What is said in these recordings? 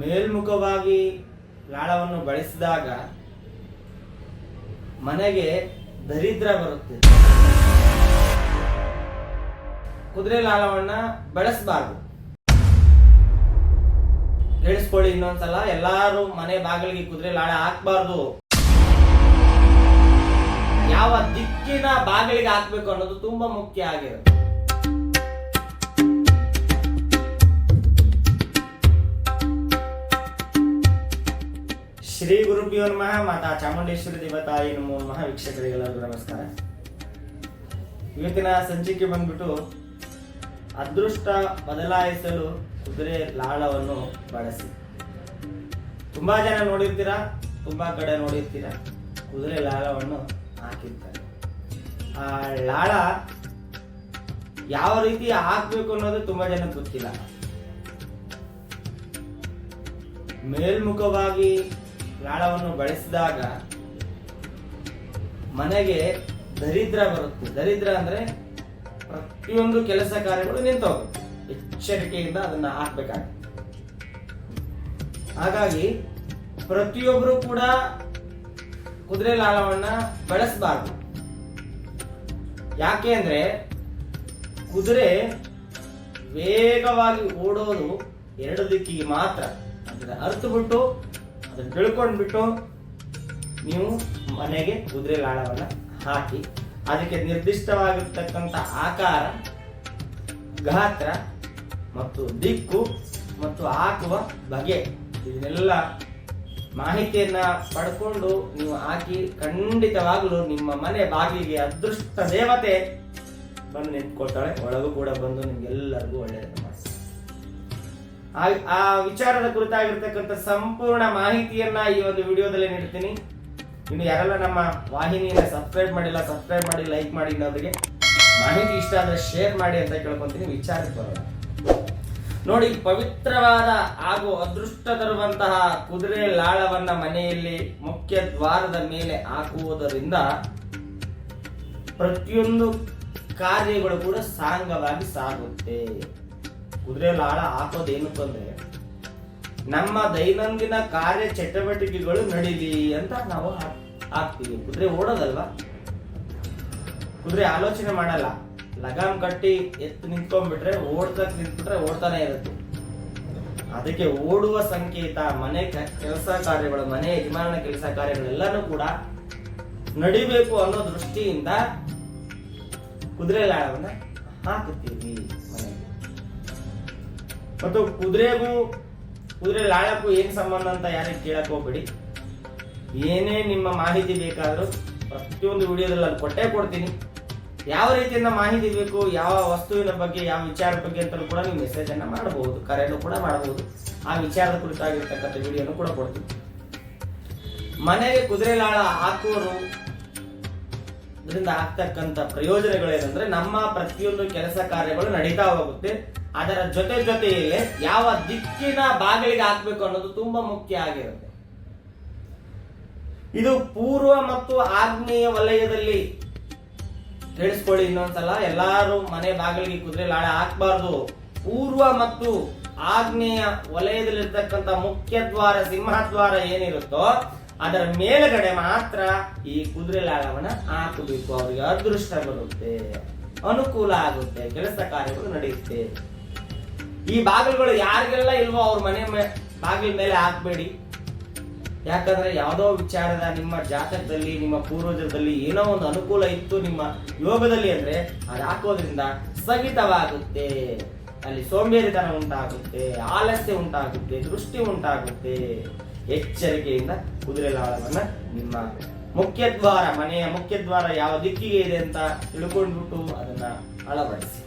ಮೇಲ್ಮುಖವಾಗಿ ಲಾಳವನ್ನು ಬಳಸಿದಾಗ ಮನೆಗೆ ದರಿದ್ರ ಬರುತ್ತೆ. ಕುದುರೆ ಲಾಳವನ್ನ ಬಳಸಬಾರ್ದು. ಕೇಳಿಸ್ಕೊಳ್ಳಿ ಇನ್ನೊಂದ್ಸಲ, ಎಲ್ಲಾರು ಮನೆ ಬಾಗಿಲಿಗೆ ಕುದುರೆ ಲಾಳ ಹಾಕ್ಬಾರ್ದು. ಯಾವ ದಿಕ್ಕಿನ ಬಾಗಿಲಿಗೆ ಹಾಕ್ಬೇಕು ಅನ್ನೋದು ತುಂಬಾ ಮುಖ್ಯ ಆಗಿರುತ್ತೆ. ಶ್ರೀ ಗುರುಭ್ಯೋ ನಮಃ. ಮಾತಾ ಚಾಮುಂಡೇಶ್ವರಿ ದೇವತಾಯಿ ನಮೋ ನಮಃ. ವೀಕ್ಷಕರಿಗೆಲ್ಲರಿಗೂ ನಮಸ್ಕಾರ. ಇವತ್ತಿನ ಸಂಚಿಕೆ ಬಂದ್ಬಿಟ್ಟು ಅದೃಷ್ಟ ಬದಲಾಯಿಸಲು ಕುದುರೆ ಲಾಳವನ್ನು ಬಳಸಿ. ತುಂಬಾ ಜನ ನೋಡಿರ್ತೀರಾ, ತುಂಬಾ ಕಡೆ ನೋಡಿರ್ತೀರಾ, ಕುದುರೆ ಲಾಳವನ್ನು ಹಾಕಿರ್ತಾರೆ. ಆ ಲಾಳ ಯಾವ ರೀತಿ ಹಾಕ್ಬೇಕು ಅನ್ನೋದು ತುಂಬಾ ಜನ ಗೊತ್ತಿಲ್ಲ. ಮೇಲ್ಮುಖವಾಗಿ ಲಾಳವನ್ನು ಬಳಸಿದಾಗ ಮನೆಗೆ ದರಿದ್ರ ಬರುತ್ತೆ. ದರಿದ್ರ ಅಂದ್ರೆ ಪ್ರತಿಯೊಂದು ಕೆಲಸ ಕಾರ್ಯಗಳು ನಿಂತವು ಹೋಗುತ್ತೆ ಎಚ್ಚರಿಕೆಯಿಂದ ಅದನ್ನ ಹಾಕ್ಬೇಕಾಗುತ್ತೆ. ಹಾಗಾಗಿ ಪ್ರತಿಯೊಬ್ಬರು ಕೂಡ ಕುದುರೆ ಲಾಳವನ್ನ ಬಳಸಬಾರ್ದು. ಯಾಕೆ ಅಂದ್ರೆ ಕುದುರೆ ವೇಗವಾಗಿ ಓಡೋದು ಎರಡು ದಿಕ್ಕಿಗೆ ಮಾತ್ರ. ಅದನ್ನ ಅರ್ಥ ಬಿಟ್ಟು ಅದನ್ನ ತಿಳ್ಕೊಂಡ್ಬಿಟ್ಟು ನೀವು ಮನೆಗೆ ಕುದುರೆ ಲಾಳವನ್ನು ಹಾಕಿ ಅದಕ್ಕೆ ನಿರ್ದಿಷ್ಟವಾಗಿರ್ತಕ್ಕಂಥ ಆಕಾರ, ಗಾತ್ರ ಮತ್ತು ದಿಕ್ಕು ಮತ್ತು ಹಾಕುವ ಬಗೆ. ಇದನ್ನೆಲ್ಲ ಮಾಹಿತಿಯನ್ನ ಪಡ್ಕೊಂಡು ನೀವು ಹಾಕಿ ಖಂಡಿತವಾಗಲೂ ನಿಮ್ಮ ಮನೆ ಬಾಗಿಲಿಗೆ ಅದೃಷ್ಟ ದೇವತೆ ಬಂದು ನಿಂತ್ಕೊಳ್ತಾಳೆ. ಒಳಗೂ ಕೂಡ ಬಂದು ನಿಮ್ಗೆಲ್ಲರಿಗೂ ಮಾಡ್ತಾರೆ ಆ- ವಿಚಾರದ ಕುರಿತಾಗಿರ್ತಕ್ಕಂಥ ಸಂಪೂರ್ಣ ಮಾಹಿತಿಯನ್ನ ಈ ಒಂದು ವಿಡಿಯೋದಲ್ಲಿ ನೀಡ್ತೀನಿ. ಇನ್ನು ಯಾರೆಲ್ಲ ನಮ್ಮ ವಾಹಿನಿಯನ್ನ ಸಬ್ಸ್ಕ್ರೈಬ್ ಮಾಡಿಲ್ಲ ಸಬ್ಸ್ಕ್ರೈಬ್ ಮಾಡಿ ಲೈಕ್ ಮಾಡಿ ಅನ್ನೋದಕ್ಕೆ ಮಾಹಿತಿ ಇಷ್ಟ ಆದ್ರೆ ಶೇರ್ ಮಾಡಿ ಅಂತ ಕೇಳ್ಕೊಂತೀನಿ, ವಿಚಾರಕ್ಕೆ ಬರೋಣ. ನೋಡಿ, ಪವಿತ್ರವಾದ ಹಾಗೂ ಅದೃಷ್ಟ ತರುವಂತಹ ಕುದುರೆ ಲಾಳವನ್ನ ಮನೆಯಲ್ಲಿ ಮುಖ್ಯ ದ್ವಾರದ ಮೇಲೆ ಹಾಕುವುದರಿಂದ ಪ್ರತಿಯೊಂದು ಕಾರ್ಯಗಳು ಕೂಡ ಸಾಂಗವಾಗಿ ಸಾಗುತ್ತೆ. ಕುದುರೆ ಲಾಳ ಹಾಕೋದೇನು ಅಂದ್ರೆ ನಮ್ಮ ದೈನಂದಿನ ಕಾರ್ಯ ಚಟುವಟಿಕೆಗಳು ನಡೀಲಿ ಅಂತ ನಾವು ಹಾಕ್- ಹಾಕ್ತೀವಿ. ಕುದುರೆ ಓಡೋದಲ್ವಾ? ಕುದುರೆ ಆಲೋಚನೆ ಮಾಡಲ್ಲ. ಲಗಾಮ್ ಕಟ್ಟಿ ಎತ್ತು ನಿಂತ್ಕೊಂಡ್ಬಿಟ್ರೆ ಓಡ್ತಾ ನಿಂತ್ಬಿಟ್ರೆ ಓಡ್ತಾನೆ ಇರುತ್ತೆ. ಅದಕ್ಕೆ ಓಡುವ ಸಂಕೇತ, ಮನೆ ಕೆಲಸ ಕಾರ್ಯಗಳು, ಮನೆ ಯಜಮಾನ ಕೆಲಸ ಕಾರ್ಯಗಳೆಲ್ಲನೂ ಕೂಡ ನಡಿಬೇಕು ಅನ್ನೋ ದೃಷ್ಟಿಯಿಂದ ಕುದುರೆ ಲಾಳವನ್ನ ಹಾಕುತ್ತೀವಿ. ಮತ್ತು ಕುದುರೆಗೂ, ಕುದುರೆ ಲಾಳಕ್ಕೂ ಏನ್ ಸಂಬಂಧ ಅಂತ ಯಾರಿಗೆ ಕೇಳಕ್ ಹೋಗ್ಬೇಡಿ. ಏನೇ ನಿಮ್ಮ ಮಾಹಿತಿ ಬೇಕಾದರೂ ಪ್ರತಿಯೊಂದು ವಿಡಿಯೋದಲ್ಲಿ ಅಲ್ಲಿ ಕೊಟ್ಟೇ ಕೊಡ್ತೀನಿ. ಯಾವ ರೀತಿಯಿಂದ ಮಾಹಿತಿ ಬೇಕು, ಯಾವ ವಸ್ತುವಿನ ಬಗ್ಗೆ, ಯಾವ ವಿಚಾರದ ಬಗ್ಗೆ ಅಂತಲೂ ಕೂಡ ನೀವು ಮೆಸೇಜ್ ಅನ್ನ ಮಾಡಬಹುದು ಕರೆಯನ್ನು ಕೂಡ ಮಾಡಬಹುದು ಆ ವಿಚಾರದ ಕುರಿತಾಗಿರ್ತಕ್ಕಂಥ ವಿಡಿಯೋನು ಕೂಡ ಕೊಡ್ತೀನಿ. ಮನೆಗೆ ಕುದುರೆ ಲಾಳ ಹಾಕುವರು ಇದರಿಂದ ಆಗ್ತಕ್ಕಂಥ ಪ್ರಯೋಜನಗಳೇನೆಂದ್ರೆ ನಮ್ಮ ಪ್ರತಿಯೊಂದು ಕೆಲಸ ಕಾರ್ಯಗಳು ನಡೀತಾ ಹೋಗುತ್ತೆ. ಅದರ ಜೊತೆ ಜೊತೆಯಲ್ಲೇ ಯಾವ ದಿಕ್ಕಿನ ಬಾಗಿಲಿಗೆ ಹಾಕ್ಬೇಕು ಅನ್ನೋದು ತುಂಬಾ ಮುಖ್ಯ ಆಗಿರುತ್ತೆ. ಇದು ಪೂರ್ವ ಮತ್ತು ಆಗ್ನೇಯ ವಲಯದಲ್ಲಿ ತಿಳಿಸ್ಕೊಳ್ಳಿ ಇನ್ನೊಂದ್ಸಲ. ಎಲ್ಲಾರು ಮನೆ ಬಾಗಿಲಿಗೆ ಕುದುರೆ ಲಾಳ ಹಾಕ್ಬಾರ್ದು. ಪೂರ್ವ ಮತ್ತು ಆಗ್ನೇಯ ವಲಯದಲ್ಲಿರ್ತಕ್ಕಂಥ ಮುಖ್ಯ ದ್ವಾರ ಸಿಂಹದ್ವಾರ ಏನಿರುತ್ತೋ ಅದರ ಮೇಲ್ಗಡೆ ಮಾತ್ರ ಈ ಕುದುರೆ ಲಾಳವನ್ನ ಹಾಕಬೇಕು. ಅವರಿಗೆ ಅದೃಷ್ಟ ಬರುತ್ತೆ. ಅನುಕೂಲ ಆಗುತ್ತೆ. ಕೆಲಸ ಕಾರ್ಯಗಳು ನಡೆಯುತ್ತೆ. ಈ ಬಾಗಿಲುಗಳು ಯಾರಿಗೆಲ್ಲ ಇಲ್ವೋ ಅವ್ರ ಮನೆ ಬಾಗಿಲ ಮೇಲೆ ಹಾಕ್ಬೇಡಿ. ಯಾಕಂದ್ರೆ ಯಾವುದೋ ವಿಚಾರದ ನಿಮ್ಮ ಜಾತಕದಲ್ಲಿ, ನಿಮ್ಮ ಪೂರ್ವಜದಲ್ಲಿ ಏನೋ ಒಂದು ಅನುಕೂಲ ಇತ್ತು ನಿಮ್ಮ ಯೋಗದಲ್ಲಿ ಅಂದ್ರೆ ಅದು ಹಾಕೋದ್ರಿಂದ ಸ್ಥಗಿತವಾಗುತ್ತೆ ಅಲ್ಲಿ ಸೋಂಬೇರಿತನ ಉಂಟಾಗುತ್ತೆ, ಆಲಸ್ಯ ಉಂಟಾಗುತ್ತೆ, ದೃಷ್ಟಿ ಉಂಟಾಗುತ್ತೆ. ಎಚ್ಚರಿಕೆಯಿಂದ ಕುದುರೆ ಲಾಳವನ್ನ ನಿಮ್ಮ ಮುಖ್ಯದ್ವಾರ, ಮನೆಯ ಮುಖ್ಯದ್ವಾರ ಯಾವ ದಿಕ್ಕಿಗೆ ಇದೆ ಅಂತ ತಿಳ್ಕೊಂಡ್ಬಿಟ್ಟು ಅದನ್ನ ಅಳವಡಿಸಿ.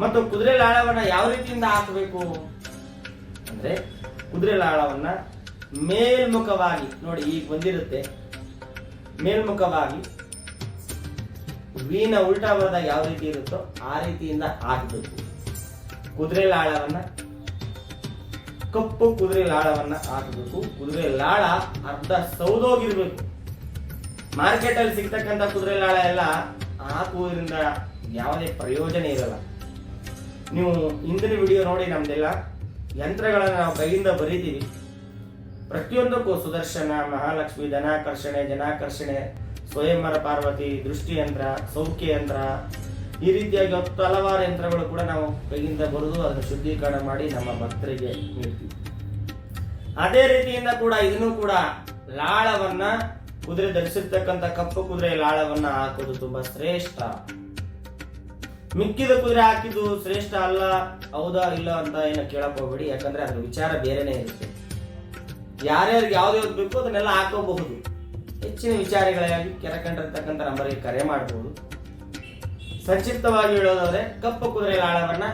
ಮತ್ತು ಕುದುರೆ ಲಾಳವನ್ನ ಯಾವ ರೀತಿಯಿಂದ ಹಾಕಬೇಕು? ಅಂದ್ರೆ ಕುದುರೆ ಲಾಳವನ್ನ ಮೇಲ್ಮುಖವಾಗಿ, ನೋಡಿ ಈಗ ಬಂದಿರುತ್ತೆ. ಮೇಲ್ಮುಖವಾಗಿ ವೀನ ಉಲ್ಟಾ ಬರೆದಾಗ ಯಾವ ರೀತಿ ಇರುತ್ತೋ ಆ ರೀತಿಯಿಂದ ಹಾಕಬೇಕು. ಕುದುರೆ ಲಾಳವನ್ನ, ಕಪ್ಪು ಕುದುರೆ ಲಾಳವನ್ನ ಹಾಕಬೇಕು. ಕುದುರೆ ಲಾಳ ಅರ್ಧ ಸೌದೋಗಿರ್ಬೇಕು. ಮಾರ್ಕೆಟ್ ಅಲ್ಲಿ ಸಿಗ್ತಕ್ಕಂಥ ಕುದುರೆ ಲಾಳ ಎಲ್ಲ ಹಾಕುವುದರಿಂದ ಯಾವುದೇ ಪ್ರಯೋಜನ ಇರಲ್ಲ. ನೀವು ಹಿಂದಿನ ವಿಡಿಯೋ ನೋಡಿ ನಮ್ದೆಲ್ಲ ಯಂತ್ರಗಳನ್ನು ನಾವು ಕೈಯಿಂದ ಬರೀತೀವಿ. ಪ್ರತಿಯೊಂದಕ್ಕೂ ಸುದರ್ಶನ, ಮಹಾಲಕ್ಷ್ಮಿ, ಧನಾಕರ್ಷಣೆ, ಜನಾಕರ್ಷಣೆ, ಸ್ವಯಂವರ ಪಾರ್ವತಿ ದೃಷ್ಟಿ ಯಂತ್ರ ಸೌಖ್ಯ ಯಂತ್ರ ಈ ರೀತಿಯಾಗಿ ಹತ್ತು ಹಲವಾರು ಯಂತ್ರಗಳು ಕೂಡ ನಾವು ಕೈಯಿಂದ ಬರೆದು ಅದನ್ನು ಶುದ್ಧೀಕರಣ ಮಾಡಿ ನಮ್ಮ ಭಕ್ತರಿಗೆ ನೀಡ್ತೀವಿ. ಅದೇ ರೀತಿಯಿಂದ ಕೂಡ ಇದನ್ನು ಕೂಡ ಲಾಳವನ್ನ ಕುದುರೆ ಧರಿಸಿರ್ತಕ್ಕಂಥ ಕಪ್ಪು ಕುದುರೆ ಲಾಳವನ್ನ ಹಾಕೋದು ತುಂಬಾ ಶ್ರೇಷ್ಠ. ಮಿಕ್ಕಿದ ಕುದುರೆ ಹಾಕಿದ್ದು ಶ್ರೇಷ್ಠ ಅಲ್ಲ, ಹೌದಾ ಇಲ್ಲ ಅಂತ ಏನೋ ಕೇಳಕ್ ಹೋಗ್ಬೇಡಿ. ಯಾಕಂದ್ರೆ ಅದ್ರ ವಿಚಾರ ಬೇರೆನೇ ಇರುತ್ತೆ. ಯಾರ್ಯಾರಿಗೆ ಯಾವ್ದು ಬೇಕು ಅದನ್ನೆಲ್ಲ ಹಾಕೋಬಹುದು. ಹೆಚ್ಚಿನ ವಿಚಾರಗಳಿಗಾಗಿ ಕೆರಕಂಡಿರ್ತಕ್ಕಂಥ ನಂಬರಿಗೆ ಕರೆ ಮಾಡಬಹುದು ಸಂಕ್ಷಿಪ್ತವಾಗಿ ಹೇಳೋದಾದ್ರೆ, ಕಪ್ಪು ಕುದುರೆ ಲಾಳವನ್ನ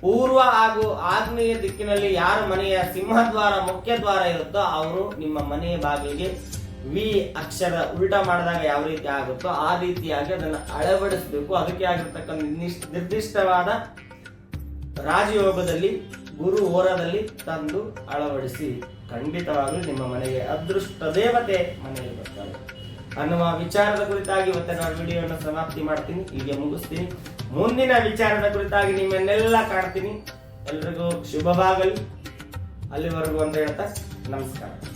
ಪೂರ್ವ ಹಾಗೂ ಆಗ್ನೇಯ ದಿಕ್ಕಿನಲ್ಲಿ ಯಾರ ಮನೆಯ ಸಿಂಹದ್ವಾರ ಮುಖ್ಯ ದ್ವಾರ ಇರುತ್ತೋ ಅವರು ನಿಮ್ಮ ಮನೆಯ ಬಾಗಿಲಿಗೆ ವಿ ಅಕ್ಷರ ಉಲ್ಟಾ ಮಾಡಿದಾಗ ಯಾವ ರೀತಿ ಆಗುತ್ತೋ ಆ ರೀತಿಯಾಗಿ ಅದನ್ನು ಅಳವಡಿಸಬೇಕು. ಅದಕ್ಕೆ ಆಗಿರ್ತಕ್ಕಂಥ ನಿರ್ದಿಷ್ಟ- ನಿರ್ದಿಷ್ಟವಾದ ರಾಜಯೋಗದಲ್ಲಿ, ಗುರು ಹೋರದಲ್ಲಿ ತಂದು ಅಳವಡಿಸಿ. ಖಂಡಿತವಾಗಲೂ ನಿಮ್ಮ ಮನೆಗೆ ಅದೃಷ್ಟ ದೇವತೆ ಮನೆಗೆ ಬರ್ತಾರೆ ಅನ್ನುವ ವಿಚಾರದ ಕುರಿತಾಗಿ ಇವತ್ತಿನ ವಿಡಿಯೋನ ಸಮಾಪ್ತಿ ಮಾಡ್ತೀನಿ. ಹೀಗೆ ಮುಗಿಸ್ತೀನಿ. ಮುಂದಿನ ವಿಚಾರದ ಕುರಿತಾಗಿ ನಿಮ್ಮನ್ನೆಲ್ಲ ಕಾಣ್ತೀನಿ. ಎಲ್ರಿಗೂ ಶುಭವಾಗಲಿ. ಅಲ್ಲಿವರೆಗೂ ಅಂತ ಹೇಳ್ತಾ ನಮಸ್ಕಾರ.